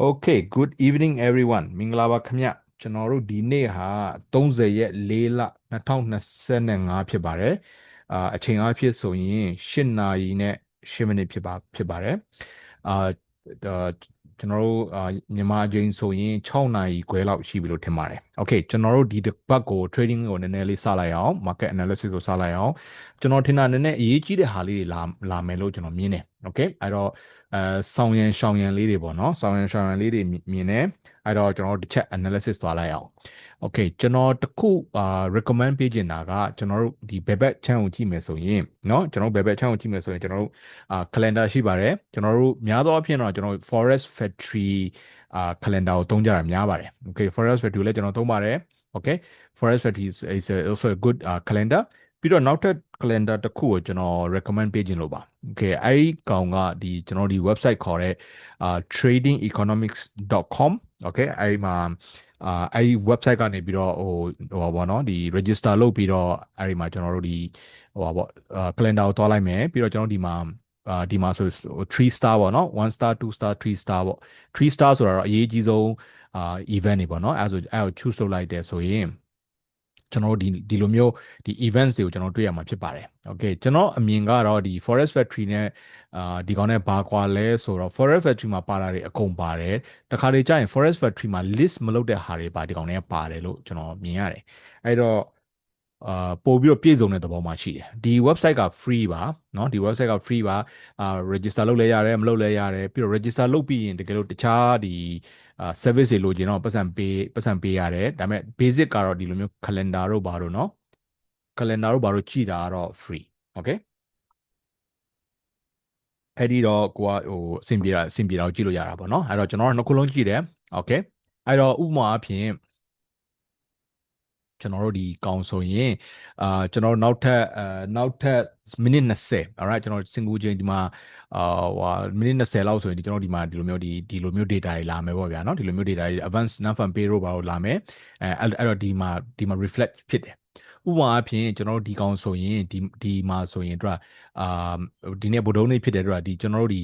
Okay good evening everyone မင်္ဂလာပါခင်ဗျကျွန်တော်တို့ဒီနေ့ဟာ30ရက်4လ2025ဖြစ်ပါတယ်အာအချိန်အားဖြင့်ဆိုရင်8နာရီနဲ့10မိနစ်ဖြစ်ပါဖြစ်ပါတယ်အာ ကျွန်တော်တို့အာမြန်မာအချိန်ဆိုရင်6နာရီခွဲလောက်ရှိပြီလို့ထင်ပါတယ်။ Okay ကျွန်တော်တို့ဒီတစ်ပတ်ကို trading ကိုနည်းနည်းလေးစလိုက်အောင် market analysis ကိုစလိုက်အောင်ကျွန်တော်ထင်တာနည်းနည်းအရေးကြီးတဲ့ဟာလေးတွေလာလာမယ်လို့ကျွန်တော်မြင်တယ်။ Okay အဲ့တော့အဲဆောင်းရန်ရှောင်းရန်လေးတွေပေါ့နော်ဆောင်းရန်ရှောင်းရန်လေးတွေမြင်တယ် အဲ့တော့ကျွန်တော်တစ်ချက် analysis သွားလိုက်အောင် okay ကျွန်တော်တခုအာ recommend ပေးချင်တာကကျွန်တော်တို့ဒီ Bebet channel ကိုကြည့်မယ်ဆိုရင်เนาะကျွန်တော်တို့ Bebet channel ကိုကြည့်မယ်ဆိုရင်ကျွန်တော်တို့အာ calendar ရှိပါတယ်ကျွန်တော်တို့များသောအားဖြင့်တော့ကျွန်တော် forest factory အာ calendar ကိုသုံးကြတာများပါတယ် okay forest factory ကိုလည်းကျွန်တော်သုံးပါတယ် okay forest factory is, is a, also a good uh, calendar ပြီးတော့နောက်ထပ် calendar တစ်ခုကိုကျွန်တော် recommend ပေးခြင်းလို့ပါ okay အဲဒီကောင်ကဒီကျွန်တော်ဒီ website ခေါ်တဲ့ အာ tradingeconomics.com okay အဲဒီမှာအာအဲဒီ website ကနေပြီးတော့ဟိုဟိုပါဘောနော်ဒီ register လုပ်ပြီးတော့အဲဒီမှာကျွန်တော်တို့ဒီဟိုပါဘော calendar ကိုတွားလိုက်မယ်ပြီးတော့ကျွန်တော်ဒီမှာအာဒီမှာဆို3 star ပေါ့နော်1 star 2 star 3 star ပေါ့3 star ဆိုတာတော့အရေးကြီးဆုံးအာ event တွေပေါ့နော်အဲဆိုအဲကို choose လုပ်လိုက်တယ်ဆိုရင် ကျွန်တော်တို့ဒီဒီလိုမျိုးဒီ events တွေကိုကျွန်တော်တွေ့ရမှာဖြစ်ပါတယ်။ Okay ကျွန်တော်အမြင်ကတော့ဒီ forest factory နဲ့အာဒီကောင်နဲ့ဘာကွာလဲဆိုတော့ forest factory မှာပါတာတွေအကုန်ပါတယ်။တခါတလေကျရင် forest factory မှာ list မလုပ်တဲ့ဟာတွေပါဒီကောင်နဲ့ပါတယ်လို့ကျွန်တော်မြင်ရတယ်။အဲ့တော့ အာပို့ပြီးတော့ပြည့်စုံတဲ့သဘောမှရှိတယ်ဒီ website က free ပါเนาะဒီ website က free ပါအာ register လုပ်လဲရတယ်မလုပ်လဲရတယ်ပြီးတော့ register လုပ်ပြီးရင်တကယ်လို့တခြားဒီအာ service တွေလိုချင်တော့ပတ်စံပေးပတ်စံပေးရတယ်ဒါပေမဲ့ basic ကတော့ဒီလိုမျိုး calendar တို့ဘာတို့เนาะ calendar တို့ဘာတို့ကြည့်တာကတော့ free okay အဲ့ဒီတော့ကိုကဟိုအဆင်ပြေတာအဆင်ပြေတာကိုကြည့်လို့ရတာပေါ့เนาะအဲ့တော့ကျွန်တော်တို့နှစ်ခုလုံးကြည့်တယ် okay အဲ့တော့ဥပမာအဖြစ် ကျွန်တော်တို့ဒီကောင်ဆိုရင်အာကျွန်တော်နောက်ထပ်အာနောက်ထပ်မိနစ်20 alright ကျွန်တော်စင်ကူချင်းဒီမှာအာဟိုမိနစ်20လောက်ဆိုရင်ဒီကျွန်တော်ဒီမှာဒီလိုမျိုးဒီဒီလိုမျိုး data တွေလာမယ်ပေါ့ဗျာเนาะဒီလိုမျိုး data တွေ advanced non farm payroll ဘာလို့လာမယ်အဲအဲ့တော့ဒီမှာဒီမှာ reflect ဖြစ်တယ်ဥပမာအဖြစ်ကျွန်တော်တို့ဒီကောင်ဆိုရင်ဒီဒီမှာဆိုရင်တို့အာဒီနေ့ဗုဒ္ဓနေ့ဖြစ်တယ်တို့ဒီကျွန်တော်တို့ဒီ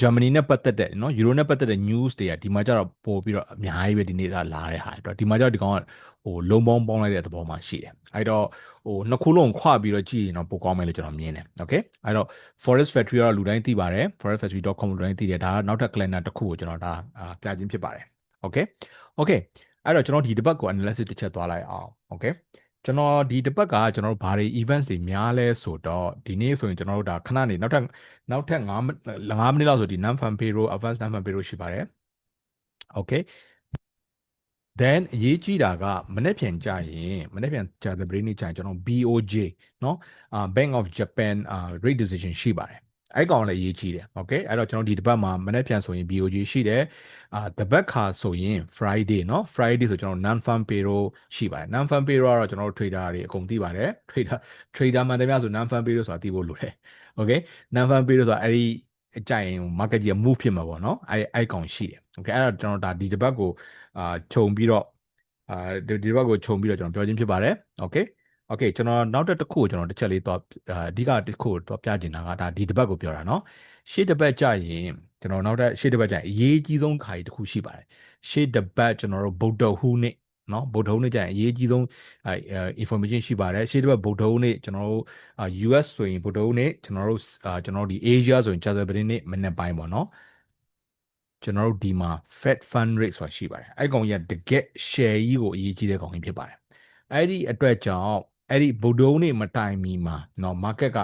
ဂျာမနီနဲ့ပတ်သက်တဲ့နော်ယူရိုနဲ့ပတ်သက်တဲ့ news တွေကဒီမှာကျတော့ပို့ပြီးတော့အများကြီးပဲဒီနေ့သာလာတဲ့ဟာတော့ဒီမှာကျတော့ဒီကောင်ကဟိုလုံပေါင်းပေါင်းလိုက်တဲ့သဘောမှရှိတယ်အဲ့တော့ဟိုနှစ်ခုလုံးခွပြီးတော့ကြည့်ရင်တော့ပိုကောင်းမယ်လို့ကျွန်တော်မြင်တယ် okay အဲ့တော့ forest factory ကတော့လူတိုင်းသိပါတယ် forestfactory.com လူတိုင်းသိတယ်ဒါကနောက်ထပ် calendar တစ်ခုကိုကျွန်တော်ဒါပြခြင်းဖြစ်ပါတယ် okay okay အဲ့တော့ကျွန်တော်ဒီတစ်ပတ်ကို analysis တစ်ချက်သွားလိုက်အောင် okay ကျွန်တော်ဒီတစ်ပတ်ကကျွန်တော်တို့ဘာတွေ events တွေများလဲဆိုတော့ဒီနေ့ဆိုရင်ကျွန်တော်တို့ဒါခဏနေနောက်ထပ်နောက်ထပ်9 5မိနစ်လောက်ဆိုဒီ non fan payroll advanced non fan payroll ရှိပါတယ် okay then အရေးကြီးတာကမနေ့ပြန်ကြရင်မနေ့ပြန်ကြာတဲ့ brain နေ့ကြာရင်ကျွန်တော် BOJ เนาะအာ Bank of Japan အာ rate decision ရှိပါတယ် အဲ့ကောင်လည်းအရေးကြီးတယ်โอเคအဲ့တော့ကျွန်တော်ဒီတစ်ပတ်မှာမနေ့ပြန်ဆိုရင် BOJ ရှိတယ်အာတပတ်ခါဆိုရင် Friday เนาะ Friday ဆိုကျွန်တော် non farm payroll ရှိပါတယ် non farm payroll ကတော့ကျွန်တော်တို့ trader တွေအကုန်သိပါတယ် trader trader မှန်တယ်များဆို non farm payroll ဆိုတာသိဖို့လိုတယ်โอเค non farm payroll ဆိုတာအဲ့ဒီအကြိုင် market ကြီး move ဖြစ်မှာပေါ့เนาะအဲ့အဲ့ကောင်ရှိတယ်โอเคအဲ့တော့ကျွန်တော်ဒါဒီတစ်ပတ်ကိုအာခြုံပြီးတော့အာဒီတစ်ပတ်ကိုခြုံပြီးတော့ကျွန်တော်ပြောချင်းဖြစ်ပါတယ်โอเค โอเคကျွန်တော်နောက်တစ်ခုကိုကျွန်တော်တစ်ချက်လေးတော့အဓိကတစ်ခုကိုတော့ပြချင်တာကဒါဒီတစ်ပတ်ကိုပြောတာเนาะရှေ့တစ်ပတ်ကြရင်ကျွန်တော်နောက်ထပ်ရှေ့တစ်ပတ်ကြရင်အရေးကြီးဆုံးခါကြီးတစ်ခုရှိပါတယ်ရှေ့တစ်ပတ်ကျွန်တော်တို့ဗုဒ္ဓဟူးနေ့နော်ဗုဒ္ဓဟူးနေ့ကျရင်အရေးကြီးဆုံးအဲ information ရှိပါတယ်ရှေ့တစ်ပတ်ဗုဒ္ဓဟူးနေ့ကျွန်တော်တို့ US ဆိုရင်ဗုဒ္ဓဟူးနေ့ကျွန်တော်တို့ကျွန်တော်တို့ဒီ Asia ဆိုရင်ကြာသပတေးနေ့မနေ့ပိုင်းပေါ့နော်ကျွန်တော်တို့ဒီမှာ Fed Fund Rate ဆိုတာရှိပါတယ်အဲ့ကောင်ကြီးကတကက် share ကြီးကိုအရေးကြီးတဲ့ကောင်ကြီးဖြစ်ပါတယ်အဲ့ဒီအတွက်ကြောင့် အဲ့ဒီဗုဒ္ဓဟူးနေ့မတိုင်မီမှာเนาะ market က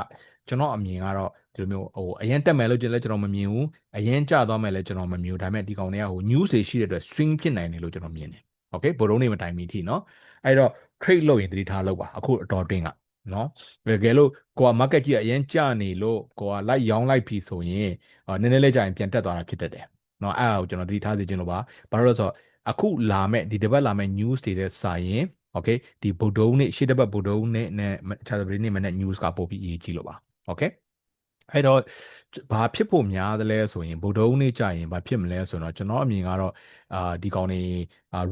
ကျွန်တော်အမြင်ကတော့ဒီလိုမျိုးဟိုအရင်တက်မယ်လို့လည်းကျွန်တော်မမြင်ဘူးအရင်ကျသွားမယ်လည်းကျွန်တော်မမြင်ဘူးဒါပေမဲ့ဒီကောင်တွေကဟို news တွေရှိတဲ့အတွက် swing ဖြစ်နိုင်တယ်လို့ကျွန်တော်မြင်တယ်โอเคဗုဒ္ဓဟူးနေ့မတိုင်မီထိเนาะအဲ့တော့ trade လုပ်ရင်သတိထားလုပ်ပါအခုအတော်တင်းကနော်တကယ်လို့ကိုက market ကြီးအရင်ကျနေလို့ကိုကလိုက်ရောင်းလိုက်ပြီဆိုရင်နည်းနည်းလေးကြာရင်ပြန်တက်သွားတာဖြစ်တတ်တယ်နော်အဲ့ဒါကိုကျွန်တော်သတိထားစေချင်လို့ပါဘာလို့လဲဆိုတော့အခုလာမဲ့ဒီတစ်ပတ်လာမဲ့ news တွေတဲ့စာရင် okay ဒီဗုဒ္ဓဟူးနေ့ရှေ့တစ်ပတ်ဗုဒ္ဓဟူးနေ့နဲ့ခြားတဲ့နေ့မနေ့ news ကပို့ပြီးအရေးကြီးလို့ပါ okay အဲ့တော့ဘာဖြစ်ဖို့များသလဲဆိုရင်ဗုဒ္ဓဦးနေ့ကြာရင်ဘာဖြစ်မလဲဆိုတော့ကျွန်တော်အမြင်ကတော့အာဒီကောင်နေ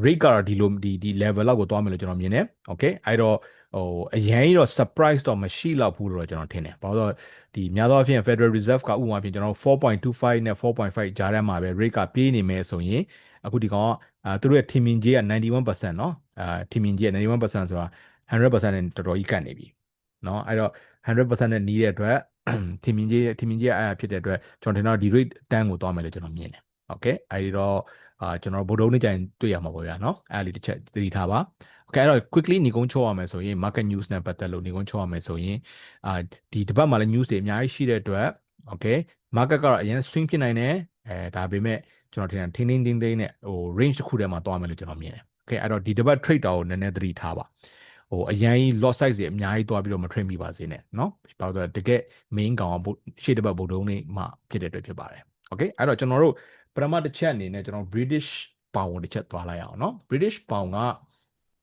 rate ကတော့ဒီလိုဒီဒီ level လောက်ကိုသွားမယ်လို့ကျွန်တော်မြင်တယ် okay အဲ့တော့ဟိုအရင်တော့ surprise တော့မရှိတော့ဘူးလို့ကျွန်တော်ထင်တယ်ဘာလို့ဒီများသောအားဖြင့် Federal Reserve ကဥပမာဖြင့်ကျွန်တော်4.25နဲ့4.5ကြားထဲမှာပဲ rate ကပြေးနေမယ်ဆိုရင်အခုဒီကောင်က အာသူတို့ရဲ့ teaming ကြီးက91%เนาะအာ teaming ကြီးက91%ဆိုတာ100%နဲ့တော်တော်ကြီးကတ်နေပြီเนาะအဲ့တော့100%နဲ့နီးတဲ့အတွက် teaming ကြီး teaming ကြီးအဲ့ဖြစ်တဲ့အတွက်ကျွန်တော်ထင်တော့ဒီ rate တန်းကိုသွားမယ်လို့ကျွန်တော်မြင်တယ် okay အဲဒီတော့အာကျွန်တော်ဗိုလ်တုံးနေကြရင်တွေ့ရမှာပေါ့ဗျာเนาะအဲ့ဒါလေးတစ်ချက်သတိထားပါ okay အဲ့တော့ quickly ညီကုန်းချောရမယ်ဆိုရင် market news နဲ့ပတ်သက်လို့ညီကုန်းချောရမယ်ဆိုရင်အာဒီတစ်ပတ်မှာလည်း news တွေအများကြီးရှိတဲ့အတွက် okay market ကတော့အရင် swing ဖြစ်နိုင်တယ် အဲဒါပေမဲ့ကျွန်တော်ထင်တယ်ထင်းထင်းတင်းတင်းနဲ့ဟို range တစ်ခုထဲမှာသွားမယ်လို့ကျွန်တော်မြင်တယ် okay အဲ့တော့ဒီတစ်ပတ် trade တာကိုနည်းနည်းသတိထားပါဟိုအရင် lot size တွေအများကြီးသွားပြီးတော့မ trade မိပါစေနဲ့เนาะဘာလို့လဲတကယ် main ကောင်ကရှေ့တစ်ပတ်ဗုဒ္ဓုံးလေးမှဖြစ်တဲ့အတွက်ဖြစ်ပါတယ် okay အဲ့တော့ကျွန်တော်တို့ပထမတစ်ချက်အနေနဲ့ကျွန်တော် British pound တစ်ချက်သွားလိုက်အောင်เนาะ British pound က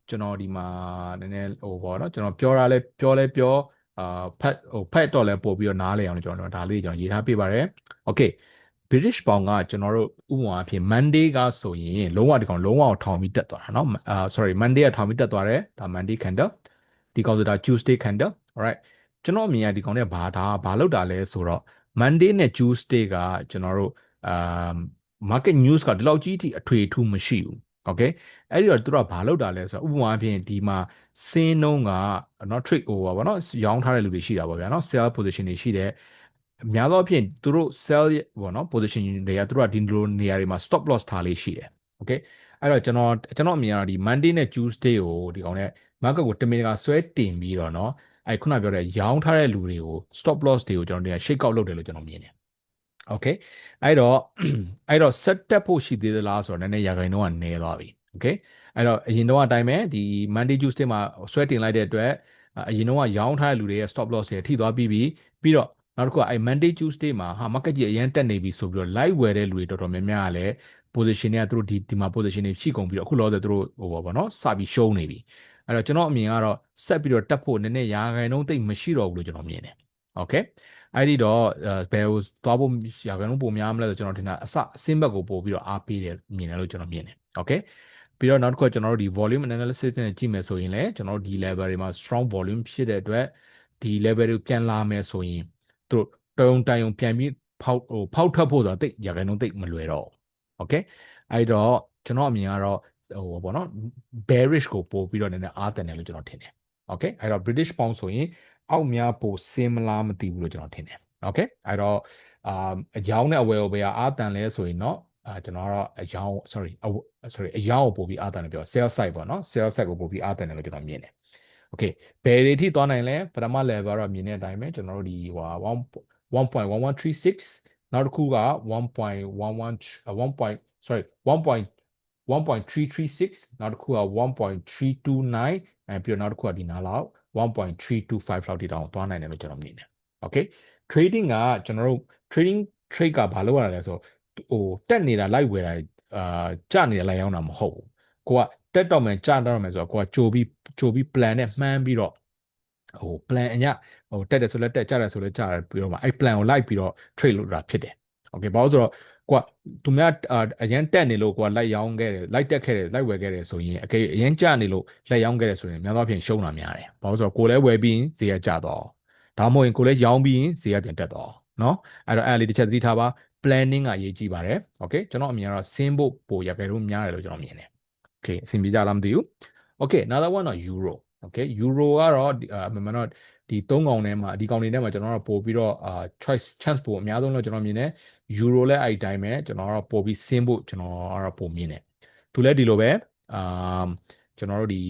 ကျွန်တော်ဒီမှာနည်းနည်းဟိုပေါ့เนาะကျွန်တော်ပြောတာလဲပြောလဲပြောအာဖတ်ဟိုဖတ်တော့လဲပို့ပြီးတော့နားလဲအောင်ကျွန်တော်ဒါလေးကျွန်တော်ရေးထားပေးပါတယ် okay British pound ကကျွန်တော်တို့ဥပမာအဖြစ် Monday ကဆိုရင်လုံးဝဒီကောင်လုံးဝထောင်ပြီးတက်သွားတာเนาะအာ sorry Monday ကထောင်ပြီးတက်သွားတယ်ဒါ Monday candle ဒီကောင်ဆိုတာ Tuesday candle alright ကျွန်တော်အမြင်ကဒီကောင်เนี่ยဘာဒါဘာလောက်တာလဲဆိုတော့ Monday နဲ့ Tuesday ကကျွန်တော်တို့အာ market news ကဒီလောက်ကြီးထိအထွေထူးမရှိဘူး okay အဲ့ဒီတော့သူတို့ကဘာလုပ်တာလဲဆိုတော့ဥပမာအဖြစ်ဒီမှာစင်းနှုံးကเนาะ trade ဟိုပါဗောနော်ရောင်းထားတဲ့လူတွေရှိတာပေါ့ဗျာเนาะ sell position တွေရှိတယ်အ များသောအားဖြင့်သူတို့ sell ပေါ့နော် position တွေကသူတို့ကဒီလိုနေရာတွေမှာ stop loss ထားလေးရှိတယ် okay အဲ့တော့ကျွန်တော်ကျွန်တော်အမြင်ကတော့ဒီ Monday နဲ့ Tuesday ကိုဒီကောင်နဲ့ market ကိုတမင်တကာဆွဲတင်ပြီးတော့เนาะအဲ့ခုနပြောတဲ့ရောင်းထားတဲ့လူတွေကို stop loss တွေကိုကျွန်တော်တို့က shake out လုပ်တယ်လို့ကျွန်တော်မြင်တယ် okay အဲ့တော့အဲ့တော့ set တက်ဖို့ရှိသေးသလားဆိုတော့နည်းနည်းရာခိုင်နှုန်းကနည်းသွားပြီ okay အဲ့တော့အရင်တော့အတိုင်းပဲဒီ Monday Tuesday မှာဆွဲတင်လိုက်တဲ့အတွက်အရင်တော့ရောင်းထားတဲ့လူတွေရဲ့ stop loss တွေထိသွားပြီးပြီပြီးတော့ နောက်တစ်ခုကအဲ Monday Tuesday မှာဟာ market ကြီးအရင်တက်နေပြီဆိုပြီးတော့ live ဝယ်တဲ့လူတွေတော်တော်များများကလည်း position တွေကသူတို့ဒီဒီမှာ position တွေရှိကုန်ပြီးတော့အခုလောဆယ်သူတို့ဟိုပါဘောနော်စပြီးရှုံးနေပြီအဲ့တော့ကျွန်တော်အမြင်ကတော့ဆက်ပြီးတော့တက်ဖို့နည်းနည်းရာခိုင်နှုန်းသိမ့်မရှိတော့ဘူးလို့ကျွန်တော်မြင်တယ် okay အဲ့ဒီတော့ဘယ်ကိုသွားဖို့ရာခိုင်နှုန်းပုံများမလဲဆိုကျွန်တော်ထင်တာအစအစင်းဘက်ကိုပို့ပြီးတော့အားပေးတယ်မြင်တယ်လို့ကျွန်တော်မြင်တယ် okay ပြီးတော့နောက်တစ်ခုကျွန်တော်တို့ဒီ volume analysis နဲ့ကြည့်မယ်ဆိုရင်လည်းကျွန်တော်တို့ဒီ level တွေမှာ strong volume ဖြစ်တဲ့အတွက်ဒီ level တွေပြန်လာမယ်ဆိုရင် သူတို့တုံတိုင်ုံပြန်ပြီးဖောက်ဟိုဖောက်ထွက်ဖို့ဆိုတာတိတ်ရာခိုင်နှုန်းတိတ်မလွယ်တော့โอเคအဲ့တော့ကျွန်တော်အမြင်ကတော့ဟိုပေါ့နော် bearish ကိုပို့ပြီးတော့နည်းနည်းအားတန်တယ်လို့ကျွန်တော်ထင်တယ်โอเคအဲ့တော့ British pound ဆိုရင်အောက်များပိုစင်မလားမသိဘူးလို့ကျွန်တော်ထင်တယ်โอเคအဲ့တော့အာအယောင်းနဲ့အဝယ်ကိုပဲအားတန်လဲဆိုရင်တော့အာကျွန်တော်ကတော့အယောင်း sorry sorry အယောင်းကိုပို့ပြီးအားတန်တယ်ပြော sell side ပေါ့နော် sell side ကိုပို့ပြီးအားတန်တယ်လို့ကျွန်တော်မြင်တယ် okay ဘယ်တွေထိသွားနိုင်လဲပထမ level ကတော့မြင်တဲ့အတိုင်းပဲကျွန်တော်တို့ဒီဟို1.1136နောက်တစ်ခုက1.11 1. sorry 1.1.336နောက်တစ်ခုက1.329အဲပြီးတော့နောက်တစ်ခုကဒီနားလောက်1.325လောက်ထိတောင်သွားနိုင်တယ်လို့ကျွန်တော်မြင်တယ် okay trading ကကျွန်တော်တို့ trading trade ကဘာလုပ်ရလဲဆိုဟိုတက်နေတာလိုက်ဝယ်တာအာကျနေတာလိုက်ရောက်တာမဟုတ်ဘူးကိုက တက်တော့မယ်ကျတော့မယ်ဆိုတော့ကိုကကြိုပြီးကြိုပြီး plan နဲ့မှန်းပြီးတော့ဟို plan အညဟိုတက်တယ်ဆိုလဲတက်ကြတယ်ဆိုလဲကြတယ်ပြီးတော့မှအဲ့ plan ကိုလိုက်ပြီးတော့ trade လုပ်တာဖြစ်တယ်โอเคဘာလို့ဆိုတော့ကိုကသူများအရန်တက်နေလို့ကိုကလိုက်ရောင်းခဲ့တယ်လိုက်တက်ခဲ့တယ်လိုက်ဝယ်ခဲ့တယ်ဆိုရင်အကေအရန်ကျနေလို့လိုက်ရောင်းခဲ့တယ်ဆိုရင်များသောအားဖြင့်ရှုံးတာများတယ်ဘာလို့ဆိုတော့ကိုလည်းဝယ်ပြီးရင်ဈေးကကျတော့ဒါမှမဟုတ်ရင်ကိုလည်းရောင်းပြီးရင်ဈေးကပြန်တက်တော့เนาะအဲ့တော့အဲ့လေးတစ်ချက်သတိထားပါ planning ကအရေးကြီးပါတယ်โอเคကျွန်တော်အမြင်ကတော့ဆင်းဖို့ပိုရခဲ့လို့များတယ်လို့ကျွန်တော်မြင်တယ် okay အဆင်ပြေကြလားမသိဘူး okay another one တော့ euro okay euro ကတော့မှန်တော့ဒီ၃កောင်ထဲမှာဒီកောင်တွေထဲမှာကျွန်တော်တို့ပို့ပြီးတော့ choice chance ပို့အများဆုံးလို့ကျွန်တော်မြင်တယ် euro လည်းအဲ့ဒီတိုင်းပဲကျွန်တော်တို့ပို့ပြီးဆင်းဖို့ကျွန်တော်ကတော့ပို့မြင်တယ်သူလည်းဒီလိုပဲအာကျွန်တော်တို့ဒီ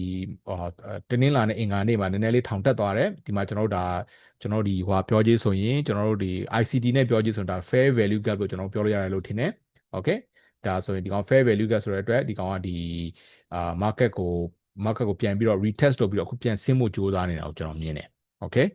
တင်းနှင်းလာနဲ့အင်္ဂါနေ့မှာနည်းနည်းလေးထောင်တက်သွားတယ်ဒီမှာကျွန်တော်တို့ဒါကျွန်တော်တို့ဒီဟွာပြောကြီးဆိုရင်ကျွန်တော်တို့ဒီ ICT နဲ့ပြောကြီးဆိုတာ fair value gap လို့ကျွန်တော်ပြောလို့ရတယ်လို့ထင်တယ် okay ဒါဆိုရင်ဒီကောင် fair value gap ဆိုတဲ့အတွက်ဒီကောင်ကဒီအာ market ကို market ကိုပြန်ပြီးတော့ retest လုပ်ပြီးတော့အခုပြန်ဆင်းဖို့ကြိုးစားနေတာကိုကျွန်တော်မြင်တယ် okay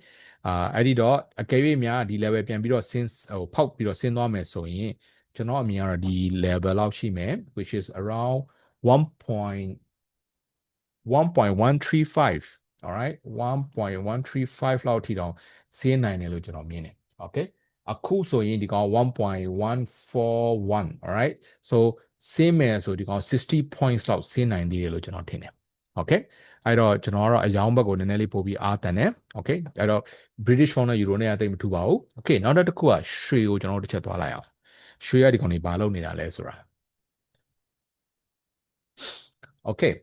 အာအဲ့ဒီတော့အကယ်၍များဒီ level ပြန်ပြီးတော့ဆင်းဟိုဖောက်ပြီးတော့ဆင်းသွားမယ်ဆိုရင်ကျွန်တော်အမြင်ကတော့ဒီ level လောက်ရှိမယ် which is around 1.135 all right 1.135လောက်ထိတောင်ဆင်းနိုင်တယ်လို့ကျွန်တော်မြင်တယ် okay အခုဆိုရင်ဒီကောင်1.141 alright so ဆင်းမယ်ဆိုဒီကောင်60 points လောက်ဆင်းနိုင်သေးတယ်လို့ကျွန်တော်ထင်တယ် okay အဲ့တော့ကျွန်တော်ကတော့အယောင်းဘက်ကိုနည်းနည်းလေးပို့ပြီးအားတန်တယ် okay အဲ့တော့ British pound နဲ့ euro နဲ့အသိမထူပါဘူး okay နောက်တစ်ခုကရွှေကိုကျွန်တော်တို့တစ်ချက်သွားလိုက်အောင်ရွှေရဒီကောင်တွေဘာလုပ်နေတာလဲဆိုတာ okay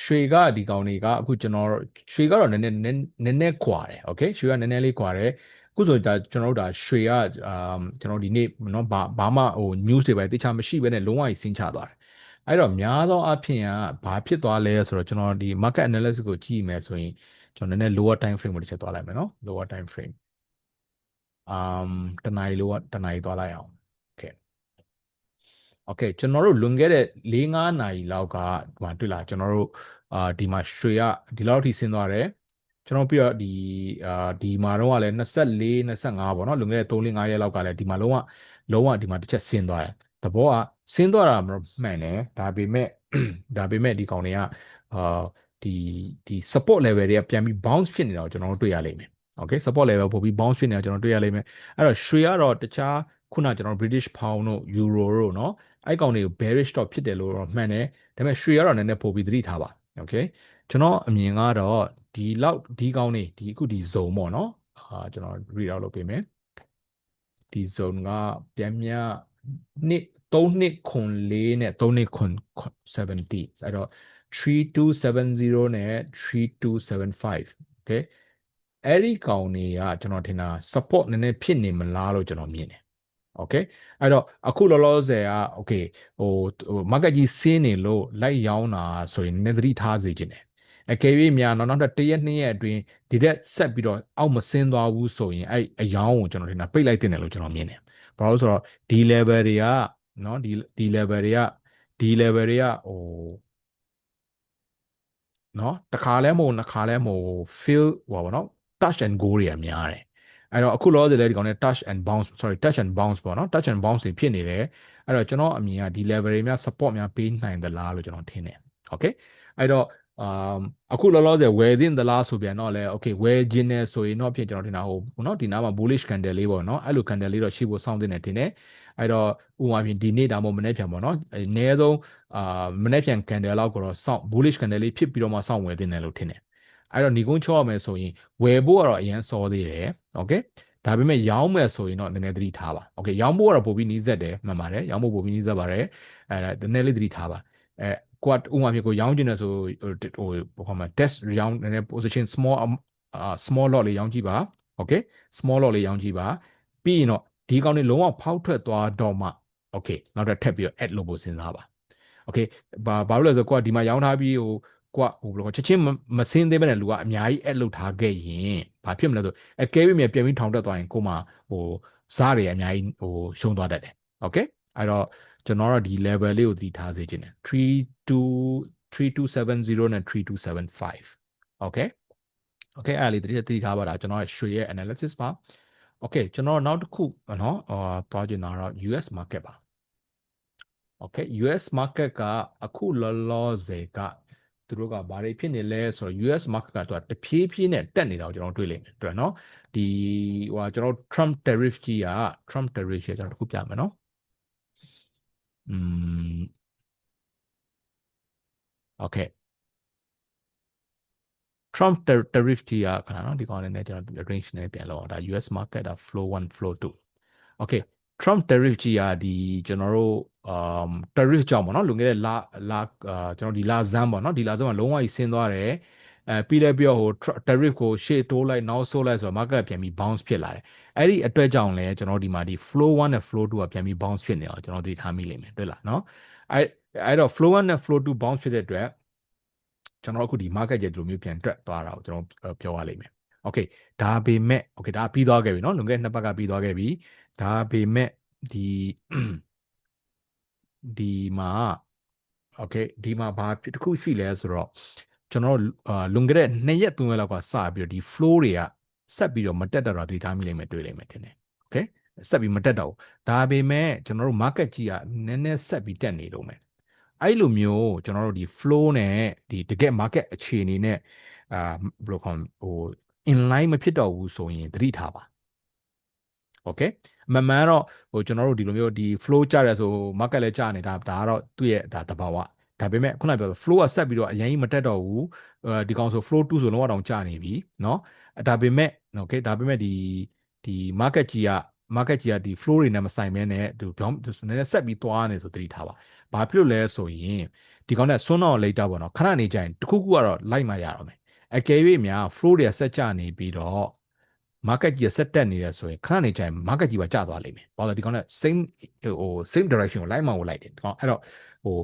ရွှေကဒီကောင်တွေကအခုကျွန်တော်ရွှေကတော့နည်းနည်းနည်းနည်းနည်းကွာတယ် okay ရွှေကနည်းနည်းလေးကွာတယ်အ ခုဆိုဒါကျွန်တော်တို့ဒါရွှေကအာကျွန်တော်ဒီနေ့နော်ဘာဘာမှဟို news တွေပဲတခြားမရှိဘဲနဲ့လုံးဝကြီးဆင်းချသွားတယ်အဲ့တော့များသောအားဖြင့်ကဘာဖြစ်သွားလဲဆိုတော့ကျွန်တော်ဒီ market analysis ကိုကြည့်မယ်ဆိုရင်ကျွန်တော်နည်းနည်း lower time frame ကိုတစ်ချက်သွားလိုက်မယ်နော် lower time frame အမ်တနင်္လာ lower တနင်္လာသွားလိုက်အောင် okay okay ကျွန်တော်တို့လွန်ခဲ့တဲ့၄-၅နာရီလောက်ကဒီမှာတွေ့လာကျွန်တော်တို့အာဒီမှာရွှေကဒီလောက်ထိဆင်းသွားတယ် ကျွန်တော်ပြီးတော့ဒီအာဒီမှာတော့လည်း24 25ပေါ့နော်လွန်ခဲ့တဲ့3 4 5ရက်လောက်ကလည်းဒီမှာလုံးဝလုံးဝဒီမှာတစ်ချက်ဆင်းသွားတယ်သဘောကဆင်းသွားတာမှန်တယ်ဒါပေမဲ့ဒါပေမဲ့ဒီကောင်တွေကအာဒီဒီ support level တွေကပြန်ပြီး bounce ဖြစ်နေတာကိုကျွန်တော်တို့တွေ့ရလိမ့်မယ် okay support level ပို့ပြီး bounce ဖြစ်နေတာကျွန်တော်တွေ့ရလိမ့်မယ်အဲ့တော့ရွှေကတော့တခြားခုနကျွန်တော် British pound တို့ euro တို့เนาะအဲ့ကောင်တွေကို bearish တော့ဖြစ်တယ်လို့တော့မှန်တယ်ဒါပေမဲ့ရွှေကတော့နည်းနည်းပို့ပြီးသတိထားပါ okay ကျွန်တော်အမြင်ကတော့ ဒီလောက်ဒီကောင်းနေဒီအခုဒီဇုံပေါ့နော်အာကျွန်တော် read out လုပ်ပေးမယ်ဒီဇုံကပြန်မြနှစ်3နှစ်ခွန်4နဲ့3နှစ်ခွန်70အဲ့တော့3270နဲ့3275 okay အဲ့ဒီကောင်တွေကကျွန်တော်ထင်တာ support နည်းနည်းဖြစ်နေမလားလို့ကျွန်တော်မြင်တယ် okay အဲ့တော့အခုလောလောဆယ်က okay ဟို market ကြီးဆင်းနေလို့လိုက်ရောင်းတာဆိုရင်နည်းသတိထားစေချင်တယ် အကယ်၍များတော့နောက်ထပ်တစ်ရက်နှစ်ရက်အတွင်းဒီတက်ဆက်ပြီးတော့အောက်မဆင်းသွားဘူးဆိုရင်အဲ့အယောင်းကိုကျွန်တော်ထင်တာပိတ်လိုက်တင်တယ်လို့ကျွန်တော်မြင်တယ်။ဘာလို့ဆိုတော့ဒီ level တွေကနော်ဒီဒီ level တွေကဒီ level တွေကဟိုနော်တစ်ခါလဲမဟုတ်နှစ်ခါလဲမဟုတ် feel ဟောပါနော် touch and go တွေအများတယ်အဲ့တော့အခုလောဆယ်လဲဒီကောင်နဲ့ touch and bounce sorry touch and bounce ပေါ့နော် touch and bounce တွေဖြစ်နေတယ်အဲ့တော့ကျွန်တော်အမြင်ကဒီ level တွေများ support များပေးနိုင်သလားလို့ကျွန်တော်ထင်တယ် okay အဲ့တော့ အာအခုလောလောဆယ်ဝယ်သင့်သလားဆိုပြန်တော့လဲ okay ဝယ်ခြင်းနဲ့ဆိုရင်တော့ဖြစ်ကျွန်တော်ထင်တာဟိုဘောနော်ဒီနားမှာ bullish candle လေးပေါ့နော်အဲ့လို candle လေးတော့ရှိဖို့စောင့်သင့်တယ်ထင်တယ်အဲ့တော့ဥပမာပြင်ဒီနေ့ဒါမှမဟုတ်မနေ့ပြန်ပေါ့နော်အနည်းဆုံးအာမနေ့ပြန် candle လောက်ကိုတော့စောင့် bullish candle လေးဖြစ်ပြီးတော့မှစောင့်ဝယ်သင့်တယ်လို့ထင်တယ်အဲ့တော့ညီကုန်းချောရမယ်ဆိုရင်ဝယ်ဖို့ကတော့အရင်စောသေးတယ် okay ဒါပေမဲ့ရောင်းမယ်ဆိုရင်တော့နည်းနည်းသတိထားပါ။ Okay ရောင်းဖို့ကတော့ပိုပြီးနီးစပ်တယ်မှန်ပါတယ်။ရောင်းဖို့ပိုပြီးနီးစပ်ပါတယ်။အဲဒါနည်းနည်းလေးသတိထားပါ။အဲ ကိုကဥမာမျိုးကိုရောင်းကျင်တယ်ဆိုဟိုဟိုဘာမှ test ရောင်းနည်းနည်း position small uh small lot လေးရောင်းကြည့်ပါ okay small lot လေးရောင်းကြည့်ပါပြီးရင်တော့ဒီကောင်တွေလုံးဝဖောက်ထွက်သွားတော့မှ okay နောက်တော့ထပ်ပြီးတော့ add လုပ်ဖို့စဉ်းစားပါ okay ဘာဘာလို့လဲဆိုတော့ကိုကဒီမှာရောင်းထားပြီးဟိုကိုကဟိုဘယ်လိုချက်ချင်းမစင်းသေးပဲနဲ့လူကအများကြီး add လုပ်ထားခဲ့ရင်ဘာဖြစ်မလဲဆိုအကဲပြီးမြပြန်ပြီးထောင်တက်သွားရင်ကိုမှဟိုစားတွေအများကြီးဟိုရှုံးသွားတတ်တယ် okay အဲ့တော့ကျွန်တော်တို့ဒီ level လေးကိုသတိထားစေချင်တယ်32 3270နဲ့3275 okay okay အဲ့လေးသတိသတိထားပါတာကျွန်တော်ရဲ့ရွှေရဲ့ analysis ပါ okay ကျွန်တော်နောက်တစ်ခုနော်အာသွားကျင်တာတော့ US market ပါ okay US market ကအခုလောလောဆယ်ကသူတို့ကဘာတွေဖြစ်နေလဲဆိုတော့ US market ကသူကတဖြည်းဖြည်းနဲ့တက်နေတာကိုကျွန်တော်တွေ့လိမ့်မယ်တွေ့နော်ဒီဟိုကျွန်တော် Trump tariff ကြီးက Trump tariff ကြီးကျွန်တော်တခုပြမယ်နော် อืม okay Trump tariff ကြီးကခဏနော်ဒီကောင်လေးနဲ့ကျွန်တော် range နဲ့ပြန်လောက်အောင်ဒါ US market က flow 1 flow 2 okay Trump tariff ကြီးကဒီကျွန်တော်တို့ um tariff ကြောင့်ပေါ့နော်လွန်ခဲ့တဲ့လလအာကျွန်တော်ဒီလဇန်းပေါ့နော်ဒီလဇန်းကလုံးဝကြီးဆင်းသွားတယ် အဲပြီးလဲပြီးတော့ဟို tariff ကိုရှေ့တိုးလိုက်နောက်ဆုတ်လိုက်ဆိုတော့ market ပြန်ပြီး bounce ဖြစ်လာတယ်အဲ့ဒီအတွက်ကြောင့်လဲကျွန်တော်ဒီမှာဒီ flow 1နဲ့ flow 2ကပြန်ပြီး bounce ဖြစ်နေအောင်ကျွန်တော်သိထားမိလိမ့်မယ်တွေ့လားနော်အဲ့အဲ့တော့ flow 1နဲ့ flow 2 bounce ဖြစ်တဲ့အတွက်ကျွန်တော်အခုဒီ market ရဲ့ဒီလိုမျိုးပြန်တက်သွားတာကိုကျွန်တော်ပြောရလိမ့်မယ် okay ဒါပေမဲ့ okay ဒါပြီးသွားခဲ့ပြီเนาะလွန်ခဲ့တဲ့နှစ်ပတ်ကပြီးသွားခဲ့ပြီဒါပေမဲ့ဒီဒီမှာ okay ဒီမှာဘာတခုရှိလဲဆိုတော့ ကျွန်တော်လွန်ခဲ့တဲ့2ရက်3ရက်လောက်ကစပြီးတော့ဒီ flow တွေကဆက်ပြီးတော့မတက်တော့တာသိထားမိလိမ့်မယ်တွေ့လိမ့်မယ်ထင်တယ် okay ဆက်ပြီးမတက်တော့ဘူးဒါပေမဲ့ကျွန်တော်တို့ market ကြီးကနည်းနည်းဆက်ပြီးတက်နေတော့မယ်အဲ့လိုမျိုးကျွန်တော်တို့ဒီ flow နဲ့ဒီတကယ် market အခြေအနေနဲ့အာဘယ်လိုခေါ်ဟို in line မဖြစ်တော့ဘူးဆိုရင်သတိထားပါ okay မမှန်တော့ဟိုကျွန်တော်တို့ဒီလိုမျိုးဒီ flow ကြရဲဆို market လည်းကြနေတာဒါကတော့သူ့ရဲ့ဒါတဘာဝ ဒါပေမဲ့ခုနပြောဆို flow ကဆက်ပြီးတော့အရင်ကြီးမတက်တော့ဘူးအဲဒီကောင်ဆို flow 2ဆိုလုံးဝတောင်ကျနေပြီเนาะဒါပေမဲ့ okay ဒါပေမဲ့ဒီဒီ market ကြီးက market ကြီးကဒီ flow တွေနဲ့မဆိုင်မဲနဲ့သူပြောင်းနည်းနည်းဆက်ပြီးသွားနေဆိုသတိထားပါဘာဖြစ်လို့လဲဆိုရင်ဒီကောင်နဲ့ဆွန်းတော့ later ပေါ့နော်ခဏနေကြရင်တခုခုကတော့လိုက်မှရတော့မယ်အကယ်၍များ flow တွေဆက်ကျနေပြီးတော့ market ကြီးဆက်တက်နေတယ်ဆိုရင်ခဏနေကြရင် market ကြီးပါကျသွားလိမ့်မယ်ဘာလို့ဒီကောင်နဲ့ same ဟို same direction ကိုလိုက်မှကိုလိုက်တယ်ဒီကောင်အဲ့တော့ဟို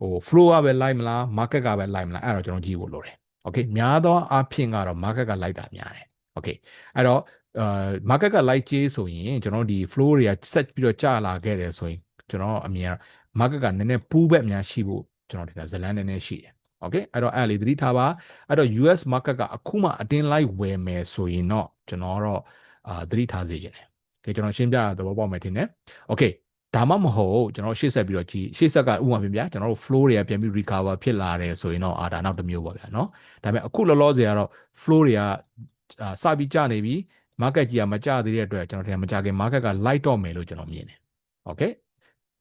ဟို flow ကပဲလိုက်မလား market ကပဲလိုက်မလားအဲ့တော့ကျွန်တော်ကြည့်ဖို့လိုတယ် okay များသောအားဖြင့်ကတော့ market ကလိုက်တာများတယ် okay အဲ့တော့အာ market က light ကြေးဆိုရင်ကျွန်တော်ဒီ flow တွေက set ပြီးတော့ကျလာခဲ့တယ်ဆိုရင်ကျွန်တော်အမြင် market ကနည်းနည်းပူးဘက်များရှိဖို့ကျွန်တော်ထင်တာဇလန်းနည်းနည်းရှိတယ် okay အဲ့တော့အဲ့လေးသတိထားပါအဲ့တော့ US market ကအခုမှအတင်းလိုက်ဝယ်မယ်ဆိုရင်တော့ကျွန်တော်တော့အာသတိထားစေချင်တယ်ကဲကျွန်တော်ရှင်းပြတာသဘောပေါက်မယ်ထင်တယ် okay ဒါမှမဟုတ်ကျွန်တော်ရှေ့ဆက်ပြီးတော့ကြည့်ရှေ့ဆက်ကဥပမာပြင်ပြကျွန်တော်တို့ flow တွေကပြန်ပြီး recover ဖြစ်လာတယ်ဆိုရင်တော့အာဒါနောက်တစ်မျိုးပေါ့ဗျာနော်ဒါပေမဲ့အခုလောလောဆယ်ကတော့ flow တွေကစပြီးကျနေပြီ market ကြီးကမကျသေးတဲ့အတွက်ကျွန်တော်တို့မကျခင် market က light တော့မယ်လို့ကျွန်တော်မြင်တယ် okay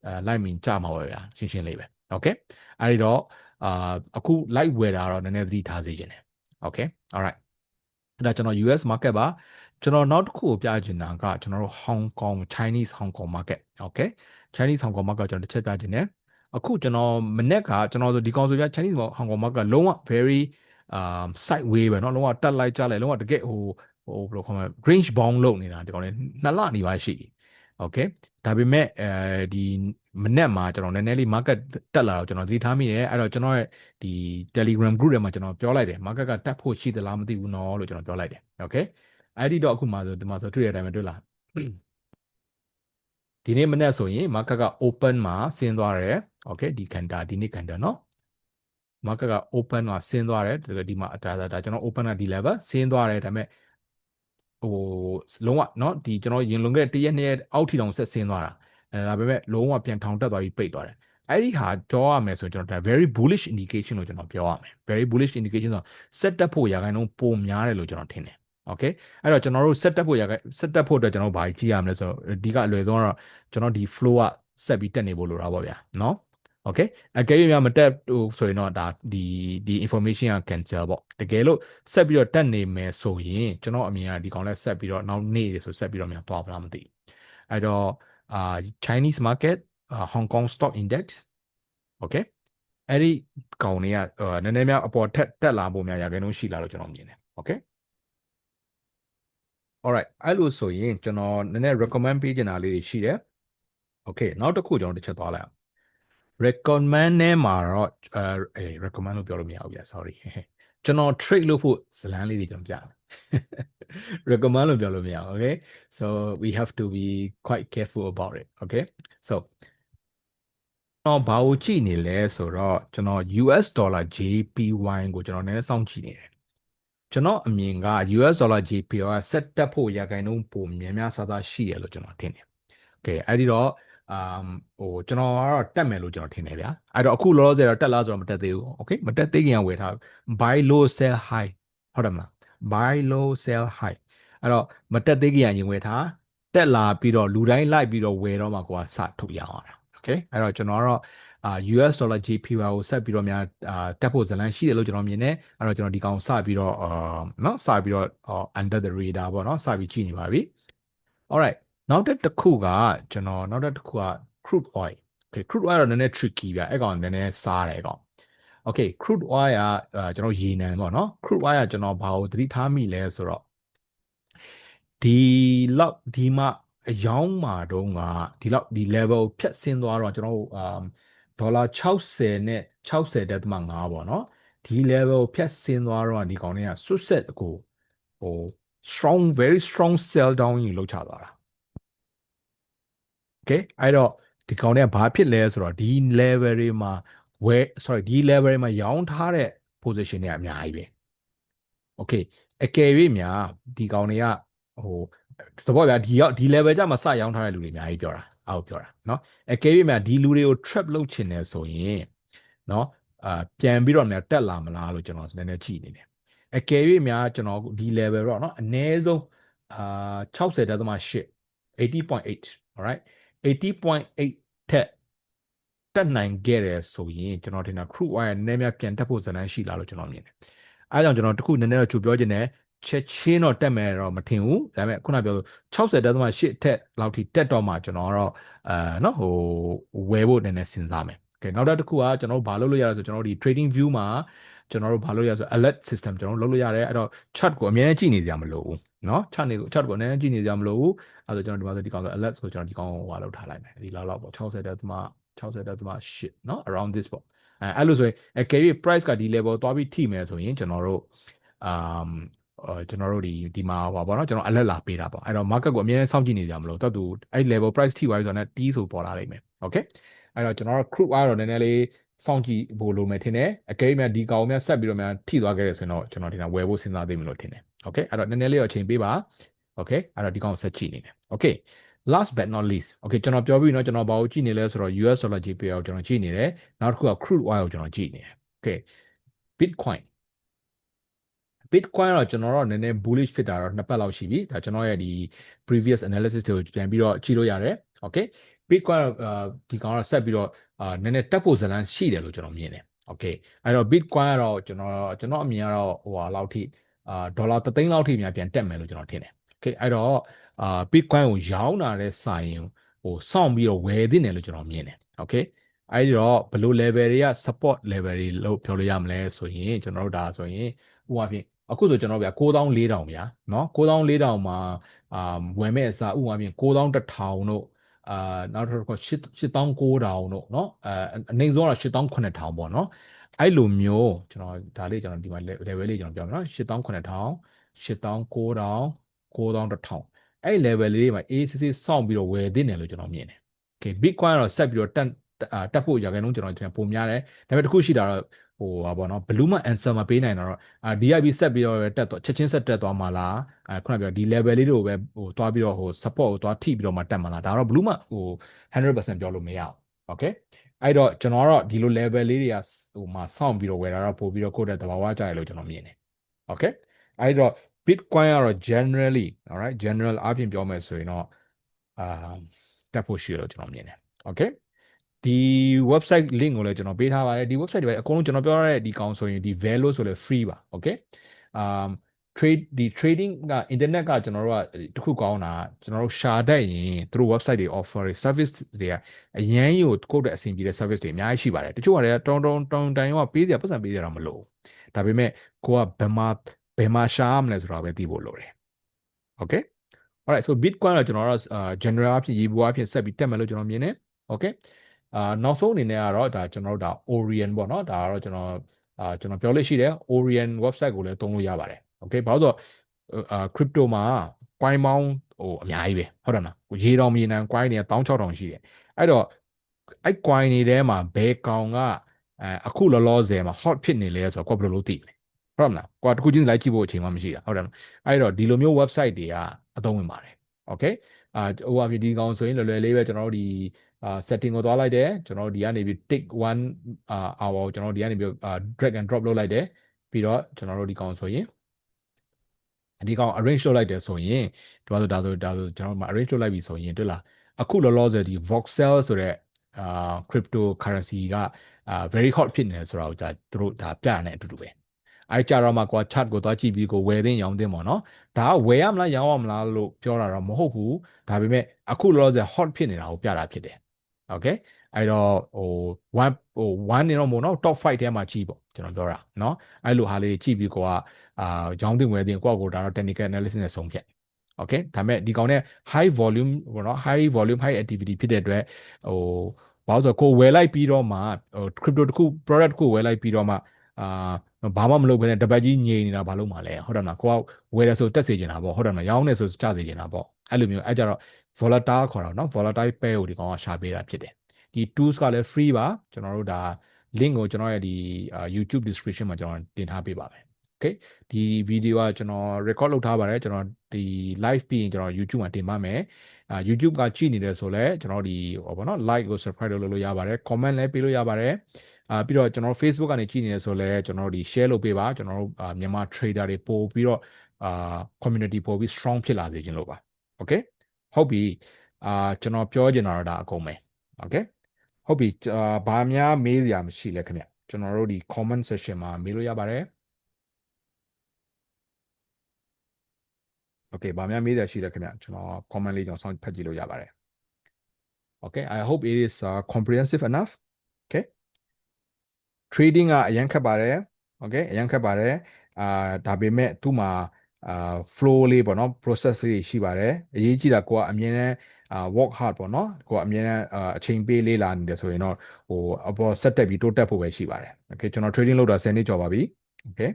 အဲ light mean ကျမှာပါဗျာရှင်းရှင်းလေးပဲ okay အဲဒီတော့အာအခု light ဝယ်တာတော့နည်းနည်းသတိထားစေချင်တယ် okay all right ဒါကျွန်တော် US market ပါ ကျွန်တော်နောက်တစ်ခုကိုပြချင်တာကကျွန်တော်တို့ Hong Kong Chinese Hong Kong market okay Chinese Hong Kong market ကျွန်တော်တစ်ချက်ပြချင်တယ်အခုကျွန်တော်မနေ့ကကျွန်တော်ဆိုဒီကောင်ဆိုပြ Chinese Hong Kong market လုံးဝ very um sideway ပဲเนาะလုံးဝတက်လိုက်ကြလိုက်လုံးဝတကယ်ဟိုဟိုဘယ်လိုခေါ်မလဲ range bound လုပ်နေတာဒီကောင်လေးနှစ်လနေပါရှိပြီ okay ဒါပေမဲ့အဲဒီမနေ့မှာကျွန်တော်နည်းနည်းလေး market တက်လာတော့ကျွန်တော်သတိထားမိတယ်အဲ့တော့ကျွန်တော်ရဲ့ဒီ Telegram group ထဲမှာကျွန်တော်ပြောလိုက်တယ် market ကတက်ဖို့ရှိသလားမသိဘူးနော်လို့ကျွန်တော်ပြောလိုက်တယ် okay အဲ့ဒီတော့အခုမှဆိုဒီမှာဆိုတွေ့ရတဲ့အတိုင်းပဲတွေ့လားဒီနေ့မနေ့ဆိုရင် market က open မှာဆင်းသွားတယ် okay ဒီ candle ဒီနေ့ candle เนาะ market က open မှာဆင်းသွားတယ်ဒီမှာဒါဒါကျွန်တော် open ကဒီ level ဆင်းသွားတယ်ဒါပေမဲ့ဟိုလုံးဝเนาะဒီကျွန်တော်ရင်လွန်ခဲ့တဲ့တရက်နှစ်ရက်အောက်ထီတောင်ဆက်ဆင်းသွားတာအဲဒါပေမဲ့လုံးဝပြန်ထောင်တက်သွားပြီးပိတ်သွားတယ်အဲ့ဒီဟာပြောရမယ်ဆိုရင်ကျွန်တော် very bullish indication လို့ကျွန်တော်ပြောရမယ် very bullish indication ဆို set တက်ဖို့ရာခိုင်နှုန်းပိုများတယ်လို့ကျွန်တော်ထင်တယ် okay အဲ့တော့ကျွန်တော်တို့ set တက်ဖို့ရာခိုင် set တက်ဖို့အတွက်ကျွန်တော်ဘာကြည့်ရမလဲဆိုတော့အဓိကအလွယ်ဆုံးကတော့ကျွန်တော်ဒီ flow ကဆက်ပြီးတက်နေဖို့လိုတာပေါ့ဗျာเนาะ okay အကယ်၍များမတက်ဟိုဆိုရင်တော့ဒါဒီဒီ information က cancel ပေါ့တကယ်လို့ဆက်ပြီးတော့တက်နေမယ်ဆိုရင်ကျွန်တော်အမြင်ကဒီကောင်လဲဆက်ပြီးတော့နောက်နေ့ဆိုဆက်ပြီးတော့များသွားပါလားမသိအဲ့တော့အာ Chinese market uh, Hong Kong stock index okay အဲ့ဒီကောင်တွေကနည်းနည်းများအပေါ်ထက်တက်လာဖို့များရခိုင်နှုန်းရှိလာလို့ကျွန်တော်မြင်တယ် okay alright အဲ့လိုဆိုရင်ကျွန်တော်နည်းနည်း recommend ပေးချင်တာလေးတွေရှိတယ် okay နောက်တစ်ခုကျွန်တော်တစ်ချက်သွားလိုက်အောင် recommend နဲ့မှာတော့အဲ recommend လို့ပြောလို့မရဘူးဗျာ sorry ကျွန်တော် trade လုပ်ဖို့ဇလန်းလေးတွေကျွန်တော်ပြတယ် recommend လို့ပြောလို့မရဘူး okay so we have to be quite careful about it okay so ကျွန်တော်ဘာကိုကြည့်နေလဲဆိုတော့ကျွန်တော် US dollar JPY ကိုကျွန်တော်နည်းနည်းစောင့်ကြည့်နေတယ် ကျွန်တော်အမြင်က US dollar JPY ကဆက်တက်ဖို့ရခိုင်နှုန်းပုံများများစားစားရှိရလို့ကျွန်တော်ထင်တယ်။ Okay အဲ့ဒီတော့အမ်ဟိုကျွန်တော်ကတော့တက်မယ်လို့ကျွန်တော်ထင်တယ်ဗျာအဲ့တော့အခုလောလောဆယ်တော့တက်လားဆိုတော့မတက်သေးဘူး okay မတက်သေးခင်ကဝယ်ထား buy low sell high ဟုတ်တယ်မလား buy low sell high အဲ့တော့မတက်သေးခင်ကရင်ဝယ်ထားတက်လာပြီးတော့လူတိုင်းလိုက်ပြီးတော့ဝယ်တော့မှကိုကစထုတ်ရအောင်တာ okay အဲ့တော့ကျွန်တော်ကတော့ အာ US dollar JPY ကိုဆက်ပြီးတော့များအာတက်ဖို့ဇလန်ရှိတယ်လို့ကျွန်တော်မြင်တယ်အဲ့တော့ကျွန်တော်ဒီကောင်စပြီးတော့အာနော်စပြီးတော့ under the radar ပေါ့နော်စပြီးကြည့်နေပါပြီ alright နောက်တစ်ခုကကျွန်တော်နောက်တစ်ခုက crude oil okay crude oil တော့နည်းနည်း tricky ဗျအဲ့ကောင်နည်းနည်းစားတယ်ကောင် okay crude oil ကကျွန်တော်ရေနံပေါ့နော် crude oil ကကျွန်တော်ဘာကိုသတိထားမိလဲဆိုတော့ဒီလောက်ဒီမှာအယောင်းမှာတုန်းကဒီလောက်ဒီ level ဖြတ်ဆင်းသွားတော့ကျွန်တော်တို့ ဒေါ်လာ60နဲ့60.5ပေါ့နော်ဒီ level ဖြတ်ဆင်းသွားတော့ဒီကောင်တွေကဆွတ်ဆက်ကိုဟို strong very strong sell down ကြီးလောက်ချသွားတာ okay အဲ့တော့ဒီကောင်တွေကဘာဖြစ်လဲဆိုတော့ဒီ level တွေမှာ where sorry ဒီ level တွေမှာရောင်းထားတဲ့ position တွေအများကြီးပဲ okay အကယ်၍များဒီကောင်တွေကဟိုသဘောပြဒီရောက်ဒီ level ကြမှာစရောင်းထားတဲ့လူတွေအများကြီးပြောတာ အောက်ပြောတာเนาะအကယ်၍များဒီလူတွေကို trap လုပ်ချင်တယ်ဆိုရင်เนาะအာပြန်ပြီးတော့များတက်လာမလားလို့ကျွန်တော်နည်းနည်းကြည့်နေတယ်အကယ်၍များကျွန်တော်ဒီ level တော့เนาะအနည်းဆုံးအာ60.8 80.8 alright 80.8ထက်တက်နိုင်ခဲ့တယ်ဆိုရင်ကျွန်တော်ထင်တာ crude oil နည်းနည်းပြန်တက်ဖို့ဇာတ်လမ်းရှိလာလို့ကျွန်တော်မြင်တယ်အဲဒါကြောင့်ကျွန်တော်တခုနည်းနည်းတော့ကြိုပြောချင်တယ် ချက်ချင်းတော့တက်မယ်တော့မထင်ဘူးဒါပေမဲ့ခုနပြော60.8ထက်လောက်ထိတက်တော့မှကျွန်တော်ကတော့အဲနော်ဟိုဝယ်ဖို့နည်းနည်းစဉ်းစားမယ်โอเคနောက်တစ်ခုကကျွန်တော်တို့ဘာလုပ်လို့ရလဲဆိုကျွန်တော်တို့ဒီ trading view မှာကျွန်တော်တို့ဘာလုပ်ရလဲဆို alert system ကျွန်တော်တို့လုပ်လို့ရတယ်အဲ့တော့ chart ကိုအများကြီးကြည့်နေကြမလို့ဘူးเนาะ chart နေ chart ကိုအများကြီးကြည့်နေကြမလို့ဘူးအဲ့တော့ကျွန်တော်ဒီမှာဆိုဒီကောင်ဆို alert ဆိုကျွန်တော်ဒီကောင်ကိုဟိုလောက်ထားလိုက်မယ်ဒီလောက်လောက်ပေါ့60.60.8เนาะ around this ပေါ့အဲအဲ့လိုဆိုရင်အကယ်၍ price ကဒီ level သွားပြီးထိမယ်ဆိုရင်ကျွန်တော်တို့ um ကျွန်တော်တို့ဒီဒီမှာဟောပါတော့ကျွန်တော် alert လာပေးတာပေါ့အဲ့တော့ market ကိုအမြဲတမ်းစောင့်ကြည့်နေကြမလို့တော်တူအဲ့ level price ထိသွားပြီဆိုတော့ T ဆိုပေါ်လာလိမ့်မယ် okay အဲ့တော့ကျွန်တော်တို့ crude oil တော့နည်းနည်းလေးစောင့်ကြည့်ဖို့လိုမယ်ထင်တယ်အကယ်၍များဒီကောင်များဆက်ပြီးတော့များထိသွားခဲ့တယ်ဆိုရင်တော့ကျွန်တော်ဒီကဝယ်ဖို့စဉ်းစားသိမယ်လို့ထင်တယ် okay အဲ့တော့နည်းနည်းလေးတော့အချိန်ပေးပါ okay အဲ့တော့ဒီကောင်ဆက်ကြည့်နေတယ် okay last but not least okay ကျွန်တော်ပြောပြီးတော့ကျွန်တော်ဘာကိုကြည့်နေလဲဆိုတော့ US dollar JPY ကိုကျွန်တော်ကြည့်နေတယ်နောက်တစ်ခုက crude oil ကိုကျွန်တော်ကြည့်နေတယ် okay bitcoin Bitcoin တော့ကျွန်တော်တော့နည်းနည်း bullish ဖြစ်တာတော့နှစ်ပတ်လောက်ရှိပြီဒါကျွန်တော်ရဲ့ဒီ previous analysis တွေကိုပြန်ပြီးတော့ကြည့်လို့ရတယ် okay Bitcoin တော့ဒီကောင်တော့ဆက်ပြီးတော့အာနည်းနည်းတက်ဖို့ဇလန်းရှိတယ်လို့ကျွန်တော်မြင်တယ် okay အဲ့တော့ Bitcoin ကတော့ကျွန်တော်ကျွန်တော်အမြင်ကတော့ဟိုဟာလောက်ထိအာဒေါ်လာ3သိန်းလောက်ထိများပြန်တက်မယ်လို့ကျွန်တော်ထင်တယ် okay အဲ့တော့အာ Bitcoin ကိုရောင်းတာတဲ့စာရင်ဟိုစောင့်ပြီးတော့ဝယ်သင့်တယ်လို့ကျွန်တော်မြင်တယ် okay အဲ့ဒီတော့ဘယ်လို level တွေက support level တွေလို့ပြောလို့ရမလဲဆိုရင်ကျွန်တော်တို့ဒါဆိုရင်ဥပမာဖြင့် အခုဆိုကျွန်တော်ဗျာ9400ဗျာနော်9400မှာအာဝင်မဲ့အစားဥပမာပြင်9100တို့အာနောက်တစ်ခါ8900တို့နော်အဲအနေဆုံးက8900ပေါ့နော်အဲ့လိုမျိုးကျွန်တော်ဒါလေးကျွန်တော်ဒီမှာ level လေးကျွန်တော်ပြောမယ်နော်8900 8900 9000အဲ့ level လေးမှာ ACC စောင့်ပြီးတော့ဝယ်သင့်တယ်လို့ကျွန်တော်မြင်တယ် okay bitcoin ကတော့ဆက်ပြီးတော့တက်တက်ဖို့ရာခိုင်နှုန်းကျွန်တော်ထင်ပုံများတယ်ဒါပေမဲ့တခုရှိတာတော့ ဟိုဟာပေါ့နော်ဘလူးမ answer မပေးနိုင်တော့အာ DIB ဆက်ပြီးတော့တက်တော့ချက်ချင်းဆက်တက်သွားမှာလားအဲခုနပြောဒီ level လေးတွေကိုပဲဟိုသွားပြီးတော့ဟို support ကိုသွားထိပြီးတော့မှတက်မှာလားဒါတော့ဘလူးမဟို100%ပြောလို့မရဘူး okay အဲ့တော့ကျွန်တော်ကတော့ဒီလို level လေးတွေကဟိုမှာစောင့်ပြီးတော့ဝယ်တာတော့ပို့ပြီးတော့ကိုယ့်တဲ့သဘာဝကြရလို့ကျွန်တော်မြင်တယ် okay အဲ့တော့ Bitcoin ကတော့ generally alright general အပြင်ပြောမယ်ဆိုရင်တော့အာတက်ဖို့ရှိတယ်လို့ကျွန်တော်မြင်တယ် okay ဒီ website link ကိုလည်းကျွန်တော်ပေးထားပါတယ်ဒီ website တွေပဲအကုန်လုံးကျွန်တော်ပြောရတဲ့ဒီကောင်ဆိုရင်ဒီ value ဆိုလည်း free ပါ okay um trade ဒီ trading က internet ကကျွန်တော်တို့ကတခုကောင်းတာကျွန်တော်တို့ရှာတတ်ရင်သူတို့ website တွေ offer တွေ service တွေကအရန်ကြီးကိုကိုယ့်တဲ့အဆင်ပြေတဲ့ service တွေအများကြီးရှိပါတယ်တချို့ကလည်းတောင်းတောင်းတောင်းတိုင်ရောပေးစရာပတ်စံပေးစရာတော့မလိုဒါပေမဲ့ကိုကဘယ်မှာဘယ်မှာရှာမလဲဆိုတာပဲသိဖို့လိုတယ် okay alright so bitcoin တော့ကျွန်တော်တို့ general အဖြစ်ရေဘူးအဖြစ်ဆက်ပြီးတက်မယ်လို့ကျွန်တော်မြင်တယ် okay အာနောက်ဆုံးအနေနဲ့ကတော့ဒါကျွန်တော်တို့ဒါ Orion ပေါ့နော်ဒါကတော့ကျွန်တော်အာကျွန်တော်ပြောလို့ရှိတယ် Orion website ကိုလည်းသုံးလို့ရပါတယ် okay ဘာလို့ဆိုအာ crypto မှာ coin ပေါင်းဟိုအများကြီးပဲဟုတ်တယ်မလားရေတောင်မြေနံ coin တွေက16000ရှိတယ်အဲ့တော့အဲ့ coin တွေထဲမှာဘယ်ကောင်ကအဲအခုလောလောဆယ်မှာ hot ဖြစ်နေလဲဆိုတော့ကိုယ်ဘယ်လိုလုပ်သိမလဲဟုတ်မလားကိုယ်တခုချင်းလိုက်ကြည့်ဖို့အချိန်မှမရှိတာဟုတ်တယ်မလားအဲ့တော့ဒီလိုမျိုး website တွေကအသုံးဝင်ပါတယ် okay အာဟို အဖြစ်ဒီကောင်ဆိုရင်လွယ်လွယ်လေးပဲကျွန်တော်တို့ဒီအာ setting ကိုသွားလိုက်တယ်ကျွန်တော်တို့ဒီကနေပြီး tick 1အာ hour ကိုကျွန်တော်တို့ဒီကနေပြီးအာ drag and drop လုပ်လိုက်တယ်ပြီးတော့ကျွန်တော်တို့ဒီကောင်ဆိုရင်ဒီကောင် arrange လုပ်လိုက်တယ်ဆိုရင်ဒီမှာဆိုဒါဆိုဒါဆိုကျွန်တော်တို့ arrange လုပ်လိုက်ပြီဆိုရင်တွေ့လားအခုလောလောဆယ်ဒီ voxel ဆိုတဲ့အာ cryptocurrency ကအာ very hot ဖြစ်နေတယ်ဆိုတော့ဒါသူတို့ဒါပြနေအတူတူပဲ အဲကြတော့မှကွာ chart ကိုသွားကြည့်ပြီးကိုဝယ်သင့်ရောင်းသင့်ပေါ့နော်ဒါကဝယ်ရမလားရောင်းရမလားလို့ပြောတာတော့မဟုတ်ဘူးဒါပေမဲ့အခုလောလောဆယ် hot ဖြစ်နေတာကိုပြတာဖြစ်တယ် okay အဲ့တော့ဟို1ဟို1နေတော့မို့နော် top 5ထဲမှာကြည့်ပေါ့ကျွန်တော်ပြောတာเนาะအဲ့လိုဟာလေးကြည့်ပြီးကိုကအာရောင်းတင်ဝယ်တင်ကိုကကိုဒါတော့ technical analysis နဲ့ဆုံးဖြတ် okay ဒါပေမဲ့ဒီကောင်နဲ့ high volume ပေါ့နော် high volume high activity ဖြစ်တဲ့အတွက်ဟိုဘာလို့ဆိုကိုဝယ်လိုက်ပြီးတော့မှဟို crypto တခု product တခုဝယ်လိုက်ပြီးတော့မှအာ ဘာမှမလုပ်ဘဲနဲ့တပတ်ကြီးငြိမ်နေတာဘာလို့မှလဲဟုတ်တယ်မလားကိုကဝယ်ရဆိုတက်စေချင်တာပေါ့ဟုတ်တယ်မလားရောင်းနေဆိုကျစေချင်တာပေါ့အဲ့လိုမျိုးအဲ့ကြတော့ volatile ခေါ်တာနော် volatile pair ကိုဒီကောင်ကရှာပေးတာဖြစ်တယ်ဒီ tools ကလည်း free ပါကျွန်တော်တို့ဒါ link ကိုကျွန်တော်ရဲ့ဒီ YouTube description မှာကျွန်တော်တင်ထားပေးပါမယ် okay ဒီ video ကကျွန်တော် record လုပ်ထားပါတယ်ကျွန်တော်ဒီ live ပြီးရင်ကျွန်တော် YouTube မှာတင်ပါမယ်အာ YouTube ကကြည့်နေတယ်ဆိုလဲကျွန်တော်ဒီဟောပါနော် like ကို subscribe လုပ်လို့ရပါတယ် comment လည်းပေးလို့ရပါတယ် အာပြီးတော့ကျွန်တော် Facebook ကနေကြည့်နေတယ်ဆိုလဲကျွန်တော်တို့ဒီ share လုပ်ပေးပါကျွန်တော်တို့မြန်မာ trader တွေပို့ပြီးတော့အာ community ပို့ပြီး strong ဖြစ်လာစေခြင်းလို့ပါ okay ဟုတ်ပြီအာကျွန်တော်ပြောချင်တာတော့ဒါအကုန်ပဲ okay ဟုတ်ပြီအာဘာများမေးစရာမရှိလဲခင်ဗျကျွန်တော်တို့ဒီ comment section မှာမေးလို့ရပါတယ် okay ဘာများမေးစရာရှိလဲခင်ဗျကျွန်တော် comment လေးကျွန်တော်စောင့်ဖတ်ကြည့်လို့ရပါတယ် okay i hope it is uh, comprehensive enough okay trading ကအရင်ခက်ပါတယ် okay အရင်ခက်ပါတယ်အာဒါပေမဲ့သူ့မှာအာ flow လေးပေါ့နော် process လေးရှိပါတယ်အရေးကြီးတာကိုကအမြင်နဲ့အာ work hard ပေါ့နော်ကိုကအမြင်နဲ့အာအချိန်ပေးလေးလာနေတယ်ဆိုရင်တော့ဟိုအပေါ်ဆက်တက်ပြီးတိုးတက်ဖို့ပဲရှိပါတယ် okay ကျွန်တော် trading လုပ်တာ10နှစ်ကျော်ပါပြီ okay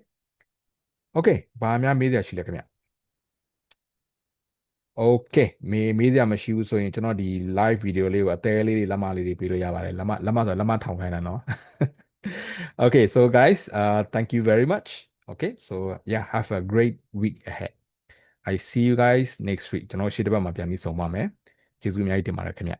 okay ဘာများမေးစရာရှိလဲခင်ဗျ Okay မေးမေးစရာမရှိဘူးဆိုရင်ကျွန်တော်ဒီ live video လေးကိုအသေးလေးတွေလက်မလေးတွေပေးလို့ရပါတယ်လက်မလက်မဆိုလက်မထောင်ခိုင်းတာเนาะ Okay so guys uh thank you very much okay so yeah have a great week ahead I see you guys next week ကျွန်တော်ရှေ့တစ်ပတ်မှာပြန်ပြီးဆုံပါမယ်ကျေးဇူးအများကြီးတင်ပါတယ်ခင်ဗျ